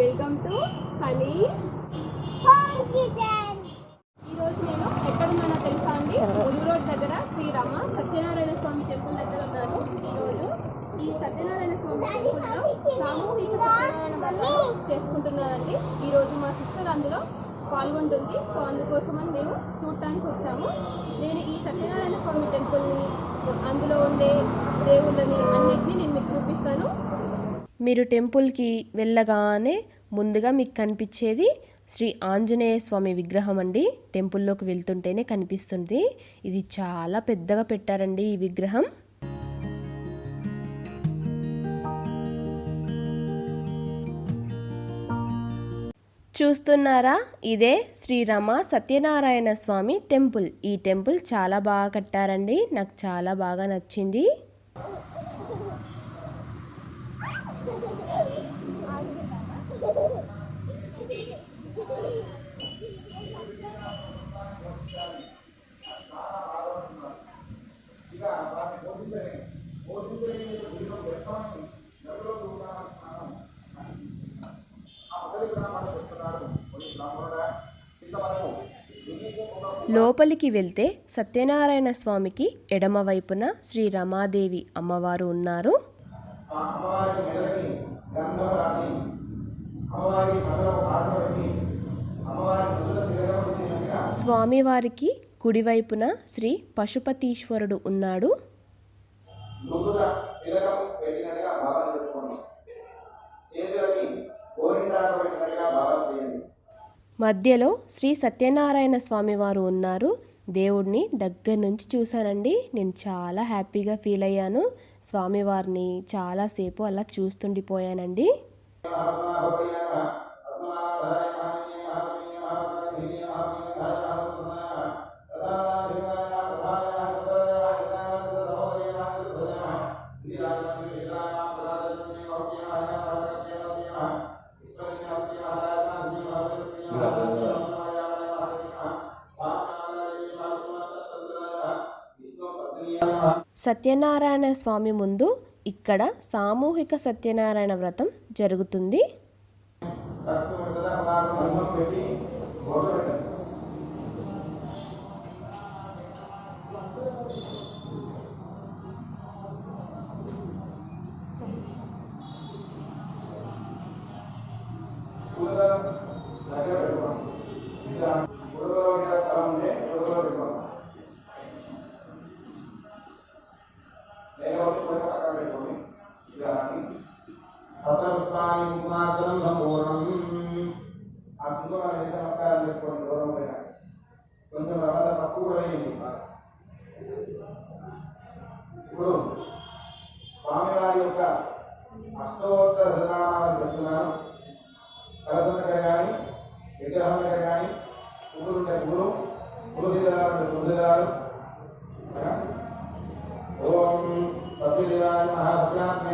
Welcome to honey home kitchen ఈరోజు నేను ఎక్కడున్నానో తెలుసా అండి? ఉలి రోడ్ దగ్గర శ్రీరామ సత్యనారాయణ స్వామి టెంపుల్ దగ్గర ఉన్నాను ఈరోజు ఈ సత్యనారాయణ స్వామి టెంపుల్లో సామూహిక సత్యనారాయణ వ్రతం చేసుకుంటున్నారండి. ఈరోజు మా సిస్టర్ అందులో పాల్గొంటుంది. సో అందుకోసమని మేము చూడటానికి వచ్చాము. నేను ఈ సత్యనారాయణ స్వామి టెంపుల్ని అందులో ఉండే దేవుళ్ళని అన్నిటినీ నేను మీకు చూపిస్తాను. మీరు టెంపుల్కి వెళ్ళగానే ముందుగా మీకు కనిపించేది శ్రీ ఆంజనేయ స్వామి విగ్రహం అండి. టెంపుల్లోకి వెళ్తుంటేనే కనిపిస్తుంది. ఇది చాలా పెద్దగా పెట్టారండి ఈ విగ్రహం. చూస్తున్నారా? ఇదే శ్రీరామ సత్యనారాయణ స్వామి టెంపుల్. ఈ టెంపుల్ చాలా బాగా కట్టారండి. నాకు చాలా బాగా నచ్చింది. లోపలికి వెళ్తే సత్యనారాయణ స్వామికి ఎడమవైపున శ్రీ రమాదేవి అమ్మవారు ఉన్నారు. అమ్మవారి గంధం రాసి అమ్మవారి ముద్దుల తిరగబడినట్టుగా స్వామివారికి కుడివైపున శ్రీ పశుపతీశ్వరుడు ఉన్నాడు. నుదుట తిలకం పెట్టినట్టుగా భావన చేసుకోండి. చేతులకి గోరింటాకు పెట్టినట్టుగా భావన చేయండి. మధ్యలో శ్రీ సత్యనారాయణ స్వామి వారు ఉన్నారు. దేవుడిని దగ్గర నుంచి చూశానండి. నేను చాలా హ్యాపీగా ఫీల్ అయ్యాను. స్వామివారిని చాలాసేపు అలా చూస్తుండిపోయానండి. సత్యనారాయణ స్వామి ముందు ఇక్కడ సామూహిక సత్యనారాయణ వ్రతం జరుగుతుంది. పత్రపుష్పాన్ని కుంకుమార్చనం సంపూర్ణం ఆ కుంకుమ వేసి నమస్కారం చేసుకోండి గౌరవం పైన కొంచెం రవ్వ పసుపు కూడా వేయండి ఇప్పుడు స్వామివారి యొక్క అష్టోత్తర శతనామాలు చెప్తున్నాను కలసం దగ్గర కానీ విగ్రహం దగ్గర కానీ పువ్వులు ఉంటే పువ్వులు తులసిదారు ఉంటే తులసిదారు ఓం సత్యదేవాయ నమః సత్యాత్మే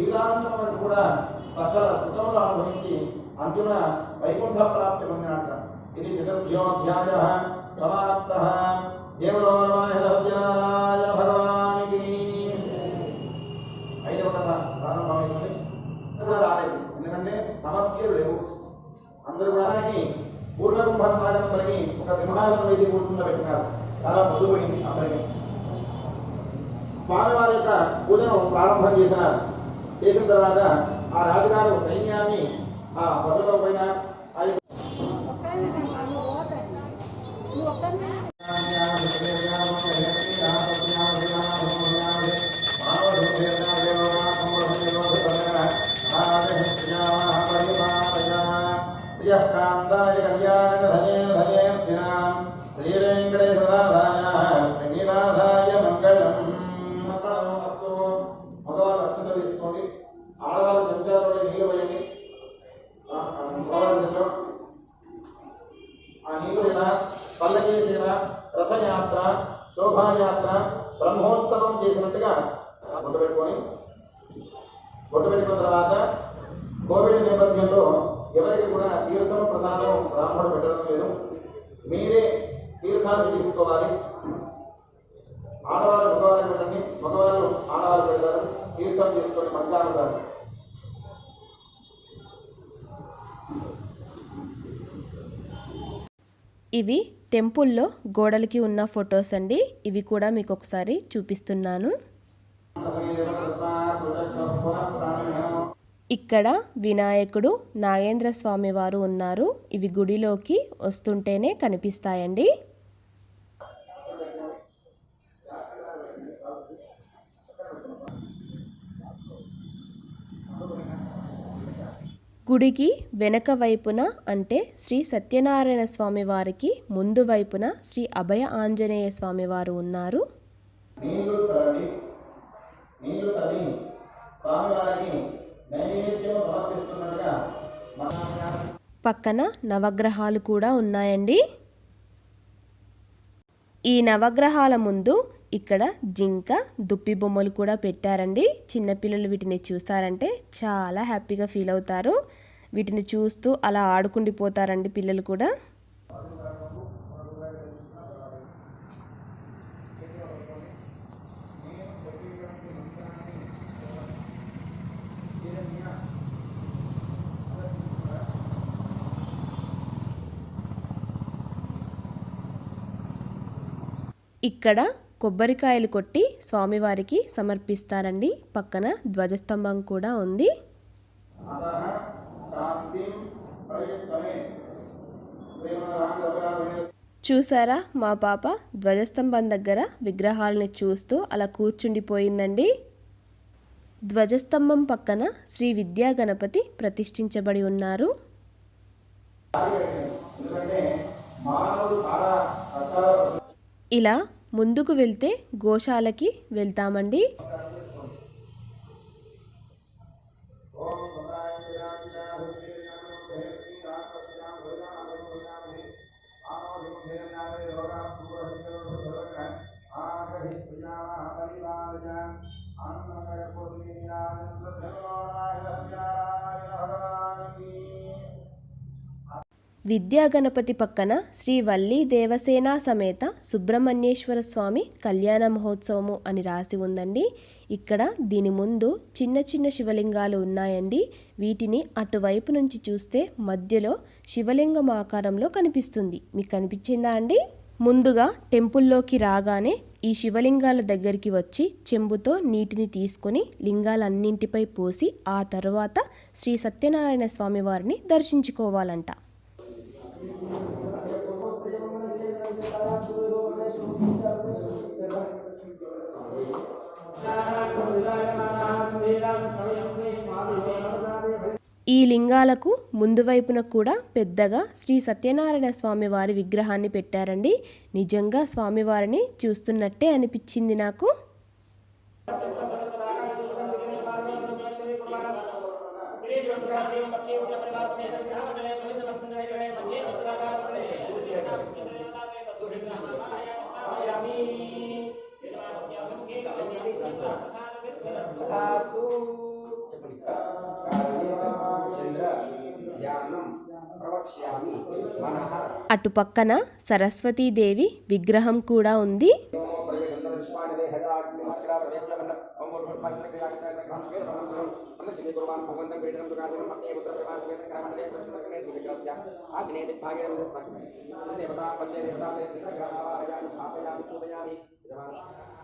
జీవితాంతం కూడా సకల సుఖములు అనుభవించి అంతిమ వైకుంఠ ప్రాప్తి పొందినట్ట. ఇది చతుర్థ్యోధ్యాయ సమాప్త. దేవలో భగవానికి. ఐదవ కథ ప్రారంభమైంది రాలేదు. ఎందుకంటే సమస్యలు లేవు. అందరూ కూడా ఆయనకి పూర్ణకుంభ సాగరం పలికి ఒక సింహాసనం వేసి కూర్చుండబెట్టినారు చాలా పొద్దుపోయింది అప్పటికి. స్వామివారి యొక్క పూజను ప్రారంభం చేసినారు చేసిన తర్వాత ఆ రాజుగారు సైన్యాన్ని ఆ పదవిలో పైన ఆ యొక్క నువ్వు ఒక్కరిని ప్రియకాంతాయ కళ్యాణ ధనే ధనే శ్రీవేంకటేశ్వరాధాయ శ్రీనివాసాయ రథయాత్ర శోభాయాత్ర బ్రహ్మోత్సవం చేసినట్టుగా బొట్టు పెట్టుకొని పెట్టుకున్న తర్వాత కోవిడ్ నేపథ్యంలో ఎవరికి కూడా తీర్థం ప్రసాదం బ్రాహ్మణుడు పెట్టడం లేదు. మీరే తీర్థాన్ని తీసుకోవాలి. ఆడవాళ్ళు మగవాళ్ళు పెట్టండి. మగవాళ్ళు ఆడవాళ్ళు పెడతారు. తీర్థం తీసుకొని పంచామృతాలు ఇవి టెంపుల్లో గోడలకి ఉన్న ఫొటోస్ అండి. ఇవి కూడా మీకు ఒకసారి చూపిస్తున్నాను. ఇక్కడ వినాయకుడు నాగేంద్ర స్వామి వారు ఉన్నారు. ఇవి గుడిలోకి వస్తుంటేనే కనిపిస్తాయండి. గుడికి వెనక వైపున అంటే శ్రీ సత్యనారాయణ స్వామి వారికి ముందు వైపున శ్రీ అభయ ఆంజనేయ స్వామి వారు ఉన్నారు. పక్కన నవగ్రహాలు కూడా ఉన్నాయండి. ఈ నవగ్రహాల ముందు ఇక్కడ జింక దుప్పి బొమ్మలు కూడా పెట్టారండి. చిన్నపిల్లలు వీటిని చూస్తారంటే చాలా హ్యాపీగా ఫీల్ అవుతారు. వీటిని చూస్తూ అలా ఆడుకుండిపోతారండి పిల్లలు కూడా. ఇక్కడ కొబ్బరికాయలు కొట్టి స్వామివారికి సమర్పిస్తారండి. పక్కన ధ్వజస్తంభం కూడా ఉంది. చూసారా మా పాప ధ్వజస్తంభం దగ్గర విగ్రహాలని చూస్తూ అలా కూర్చుండిపోయిందండి. ధ్వజస్తంభం పక్కన శ్రీ విద్యా గణపతి ప్రతిష్ఠించబడి ఉన్నారు. ఇలా ముందుకు వెళ్తే గోశాలకి వెళ్తామండి. విద్యా గణపతి పక్కన శ్రీ వల్లి దేవసేన సమేత సుబ్రహ్మణ్యేశ్వర స్వామి కళ్యాణ మహోత్సవము అని రాసి ఉందండి. ఇక్కడ దీని ముందు చిన్న చిన్న శివలింగాలు ఉన్నాయండి. వీటిని అటువైపు నుంచి చూస్తే మధ్యలో శివలింగం ఆకారంలో కనిపిస్తుంది. మీకు కనిపించిందా అండి? ముందుగా టెంపుల్లోకి రాగానే ఈ శివలింగాల దగ్గరికి వచ్చి చెంబుతో నీటిని తీసుకొని లింగాలన్నింటిపై పోసి ఆ తర్వాత శ్రీ సత్యనారాయణ స్వామి వారిని దర్శించుకోవాలంట. ఈ లింగాలకు ముందు వైపున కూడా పెద్దగా శ్రీ సత్యనారాయణ స్వామి వారి విగ్రహాన్ని పెట్టారండి. నిజంగా స్వామివారిని చూస్తున్నట్టే అనిపించింది నాకు. అటుపక్కన సరస్వతీదేవి విగ్రహం కూడా ఉంది.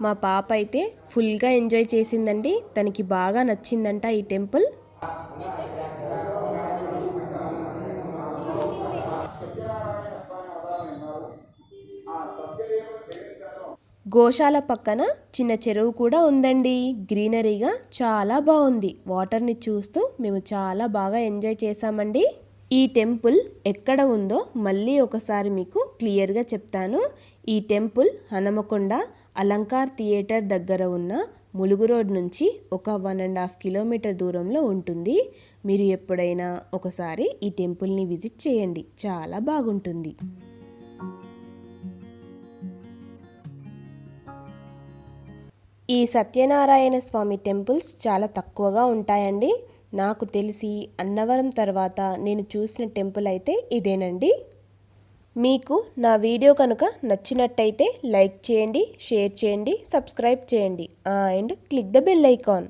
మా పాప అయితే ఫుల్గా ఎంజాయ్ చేసిందండి. తనకి బాగా నచ్చిందంట ఈ టెంపుల్. గోశాల పక్కన చిన్న చెరువు కూడా ఉందండి. గ్రీనరీగా చాలా బాగుంది. వాటర్ని చూస్తూ మేము చాలా బాగా ఎంజాయ్ చేసామండి ఈ టెంపుల్ ఎక్కడ ఉందో మళ్ళీ ఒకసారి మీకు క్లియర్గా చెప్తాను. ఈ టెంపుల్ హనమకొండ అలంకార్ థియేటర్ దగ్గర ఉన్న ములుగు రోడ్ నుంచి ఒక వన్ అండ్ హాఫ్ కిలోమీటర్ దూరంలో ఉంటుంది. మీరు ఎప్పుడైనా ఒకసారి ఈ టెంపుల్ని విజిట్ చేయండి. చాలా బాగుంటుంది. ఈ సత్యనారాయణ స్వామి టెంపుల్స్ చాలా తక్కువగా ఉంటాయండి. నాకు తెలిసి అన్నవరం తర్వాత నేను చూసిన టెంపుల్ అయితే ఇదేనండి. మీకు నా వీడియో కనుక నచ్చినట్టయితే లైక్ చేయండి షేర్ చేయండి సబ్స్క్రైబ్ చేయండి. And click the bell icon.